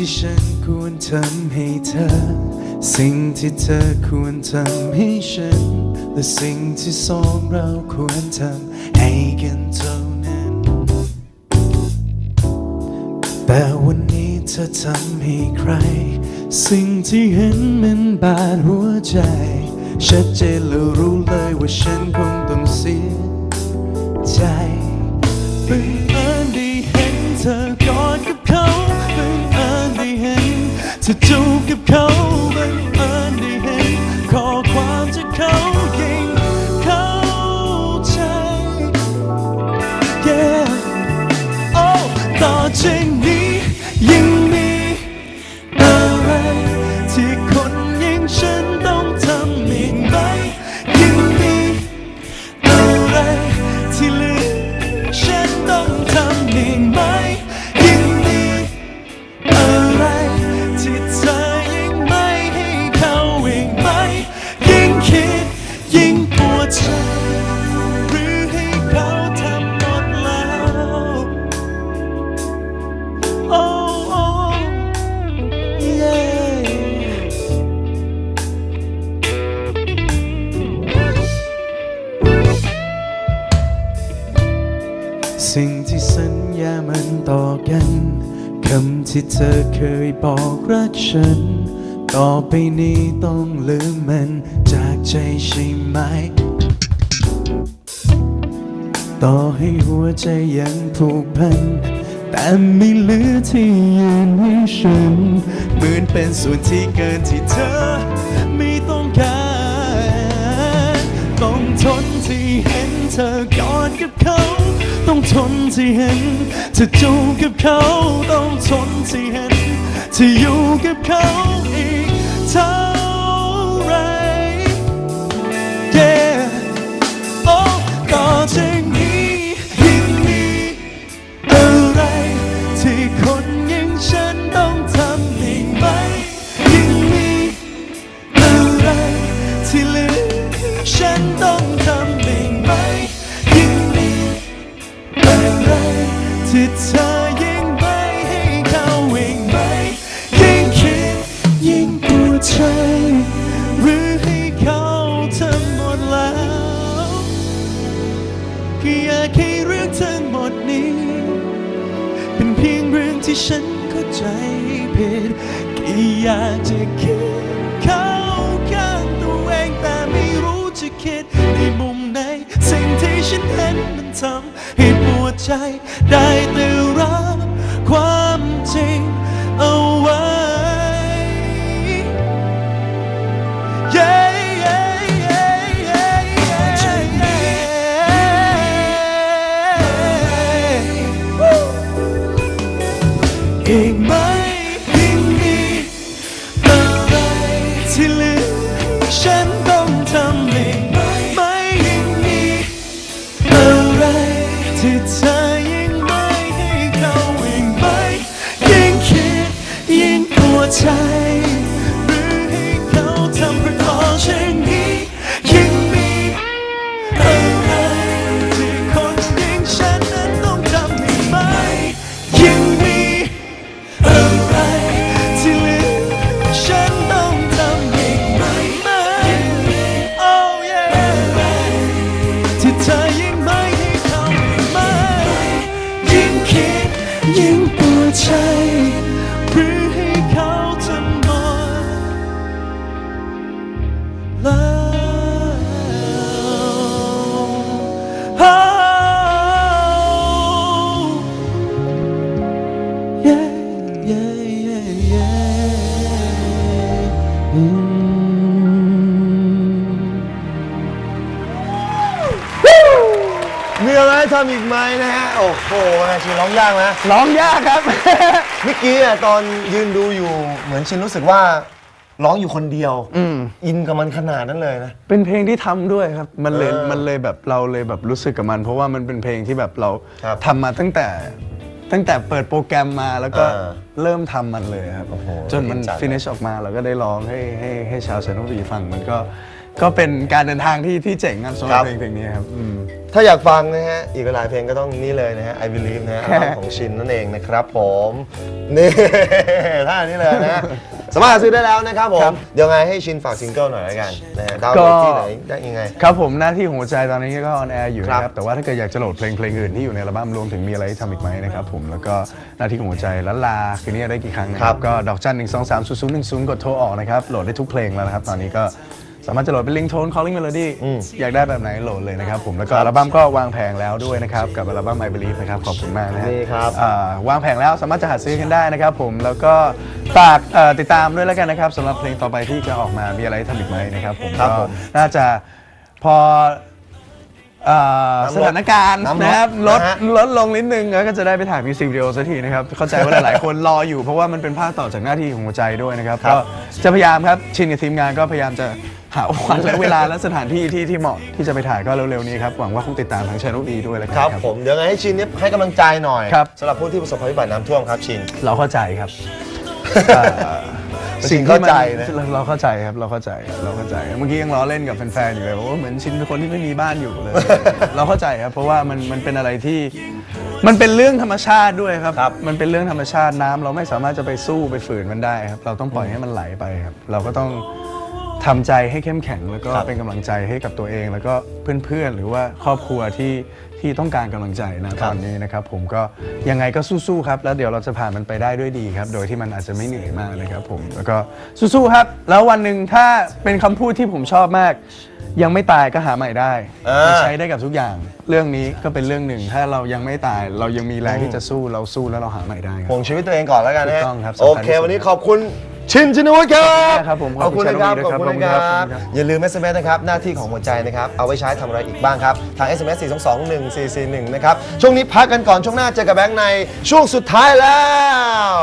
ที่ฉันควรทำให้เธอ สิ่งที่เธอควรทำให้ฉัน และสิ่งที่สองเราควรทำให้กันเท่านั้น แต่วันนี้เธอทำให้ใคร สิ่งที่เห็นมันบาดหัวใจ ชัดเจนแล้วรู้เลยว่าฉันคงต้องเสีย นเธอจูบกับเขาบังเอิญได้เห็นข้อความจากเขายิ่งเข้าใจ yeah Oh ต่อจริง ปวดใจหรือให้เขาทำหมดแล้ว Oh, oh, yeah. สิ่งที่สัญญามันต่อกันคำที่เธอเคยบอกรักฉัน ต่อไปนี้ต้องลืมมันจากใจใช่ไหม ต่อให้หัวใจยังผูกพัน แต่ไม่เหลือที่ยืนให้ฉันเหมือนเป็นส่วนที่เกินที่เธอไม่ต้องการต้องทนที่เห็นเธอกอดกับเขา ต้องทนที่เห็นเธอจูบกับเขา ต้องทนที่เห็นเธออยู่กับเขาอีกเท่า ที่ฉันเข้าใจผิดก็อยากจะคิดเข้าข้างตัวเองแต่ไม่รู้จะคิดในมุมไหน สิ่งที่ฉันเห็นมันทำให้ปวดใจได้แต่รับความ ฉั มีอะไรทำอีกไหมนะฮะ โอ้โหชินร้องยากนะร้องยากครับ เมื่อกี้อะตอนยืนดูอยู่เหมือนชินรู้สึกว่าร้องอยู่คนเดียวอินกับมันขนาดนั้นเลยนะ เป็นเพลงที่ทำด้วยครับ มันเลยเออมันเลยแบบเราเลยแบบรู้สึกกับมัน เพราะว่ามันเป็นเพลงที่แบบเราครับ ทำมาตั้งแต่ ตั้งแต่เปิดโปรแกรมมาแล้วก็เออเริ่มทำมันเลยครับโอ้โหจนมันดีจัง ฟินิชออกมาเราก็ได้ร้องให้ให้ให้ชาวเซนต์วีฟังมันก็ก็เป็นการเดินทางที่ที่เจ๋งครับสำหรับเพลงเพลงนี้ครับอืม ถ้าอยากฟังนะฮะ อีกหลายเพลงก็ต้องนี่เลยนะฮะ I Believe นะฮะอัลบั้มของชินนั่นเองนะครับผม นี่ ท่านี้เลยนะฮะสามารถหาซื้อได้แล้วนะครับผม เดี๋ยวไงให้ชินฝากซิงเกิลหน่อยแล้วกันนะฮะดาวน์โหลดที่ไหนได้ยังไง ครับผมหน้าที่ของหัวใจตอนนี้ก็ออนแอร์อยู่นะคครัรับบแต่ว่าถ้าเกิดอยากจะโหลดเพลงเพลงอื่นที่อยู่ในอัลบั้มรวมถึงมีอะไรที่ทำอีกไหมนะครับผมแล้วก็หน้าที่ของหัวใจละลาคืนนี้ได้กี่ครั้งนะคครัรับบก็ดอกจันหนึ่งสองสามศูนย์ศูนย์หนึ่งศูนย์กดโทรออกนะครับโหลดได้ทุกเพลงแล้วนะครับตอนนี้ก็ สามารถจะโหลดเป็นลิงโทน calling melody อยากได้แบบไหนโหลดเลยนะครับผมแล้วก็อัลบั้มก็วางแผงแล้วด้วยนะครับกับอัลบั้ม I Believe นะครับขอบคุณมากนะฮะนี่ครับอ่าวางแผงแล้วสามารถจะหาซื้อกันได้นะครับผมแล้วก็ฝากเอ่อติดตามด้วยแล้วกันนะครับสำหรับเพลงต่อไปที่จะออกมามีอะไรทำอีกไหมนะครับผมครับก็ผมน่าจะพอ เอ่อน้ำลดสถานการณ์น้ำลดนะครับลดนะฮะ ลดลงนิดนึงแล้วก็จะได้ไปถ่ายมิวสิกวิดีโอสักทีนะครับ เข้าใจว่าหลาย ๆ คนรออยู่เพราะว่ามันเป็นภาคต่อจากหน้าที่ของหัวใจด้วยนะครับครับก็จะพยายามครับชินกับทีมงานก็พยายามจะหาวันและเวลาและสถานที่ที่ที่เหมาะที่จะไปถ่ายก็เร็ว ๆ นี้ครับหวังว่าคงติดตามทางช anel E ด้วยแล้วกัน ครับผมเดี๋ยวไงให้ชินเนี่ยให้กำลังใจหน่อยครับ สำหรับผู้ที่ประสบภัยพิบัติน้ำท่วมครับชิน เราเข้าใจครับ สิ่งเข้าใจนะเราเราเข้าใจครับเราเข้าใจเราเข้าใจ เมื่อกี้ยังล้อเล่นกับแฟนๆอยู่เลยบอกว่าเหมือนชินเป็นคนที่ไม่มีบ้านอยู่เลย เราเข้าใจครับเพราะว่ามันมันเป็นอะไรที่มันเป็นเรื่องธรรมชาติด้วยครับครับมันเป็นเรื่องธรรมชาติน้ำเราไม่สามารถจะไปสู้ไปฝืนมันได้ครับ เราต้องปล่อยให้มันไหลไปครับ เราก็ต้อง ทำใจให้เข้มแข็งแล้วก็ครับ เป็นกำลังใจให้กับตัวเอง แล้วก็เพื่อนๆ หรือว่าครอบครัวที่ที่ต้องการกำลังใจนะตอนนี้นะครับ ผมก็ยังไงก็สู้ๆครับ แล้วเดี๋ยวเราจะผ่านมันไปได้ด้วยดีครับ โดยที่มันอาจจะไม่เหนื่อยมากนะครับ ผมแล้วก็สู้ๆครับ แล้ววันหนึ่งถ้าเป็นคำพูดที่ผมชอบมาก ยังไม่ตายก็หาใหม่ได้เออ มันใช้ได้กับทุกอย่าง เรื่องนี้ก็เป็นเรื่องหนึ่งถ้าเรายังไม่ตาย เรายังมีแรงที่จะสู้เราสู้แล้วเราหาใหม่ได้ครับ ห่วงชีวิตตัวเองก่อนแล้วกันนะฮะถูกต้องครับโอเคสำคัญที่สุด วันนี้ขอบคุณ ชินชินวัฒน์ครับครับผมขอบคุณนะครับขขออบบคุคุณณคนะรับคขอบรับคุณครับอย่าลืม SMS นะครับหน้าที่ของหัวใจนะครับ เอาไว้ใช้ทำอะไรอีกบ้างครับ ทาง SMS 4 2 2 1 4 4 1 นะครับ ช่วงนี้พักกันก่อนช่วงหน้าเจอกับแบงค์ในช่วงสุดท้ายแล้ว